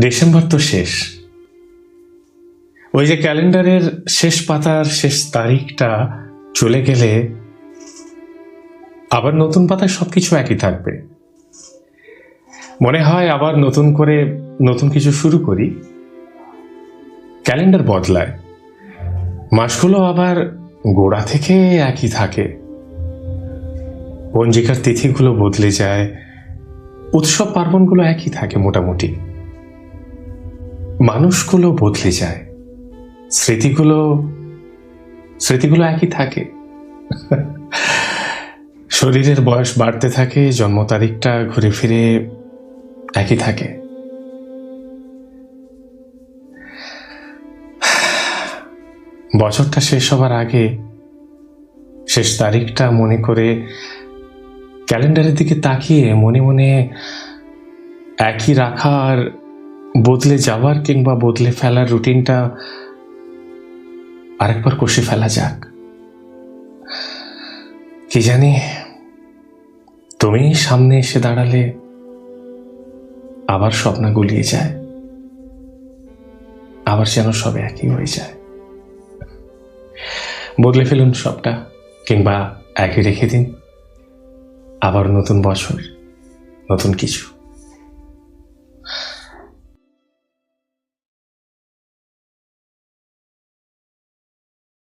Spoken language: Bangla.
ডিসেম্বর তো শেষ। ওই যে ক্যালেন্ডারের শেষ পাতার শেষ তারিখটা চলে গেলে আবার নতুন পাতায় সবকিছু একই থাকবে। মনে হয় আবার নতুন করে নতুন কিছু শুরু করি। ক্যালেন্ডার বদলায়। মাসগুলো আবার গোড়া থেকে একই থাকে। পঞ্জিকার তিথিগুলো বদলে যায়। উৎসব পার্বণগুলো একই থাকে মোটামুটি। মানুষগুলো বদলে যায়। স্মৃতিগুলো স্মৃতিগুলো একই থাকে। শরীরের বয়স বাড়তে থাকে, জন্ম তারিখটা ঘুরে ফিরে একই থাকে। বছরটা শেষ হবার আগে শেষ তারিখটা মনে করে ক্যালেন্ডারের দিকে তাকিয়ে মনে মনে একই রাখার বদলে যাওয়ার কিংবা বদলে ফেলার রুটিনটা আরেকবার কষে ফেলা যাক। কি জানি, তুমি সামনে এসে দাঁড়ালে আবার স্বপ্ন গুলিয়ে যায়, আবার যেন সবে একই হয়ে যায়। বদলে ফেলুন সবটা, কিংবা একই রেখে দিন, আবার নতুন বছর, নতুন কিছু।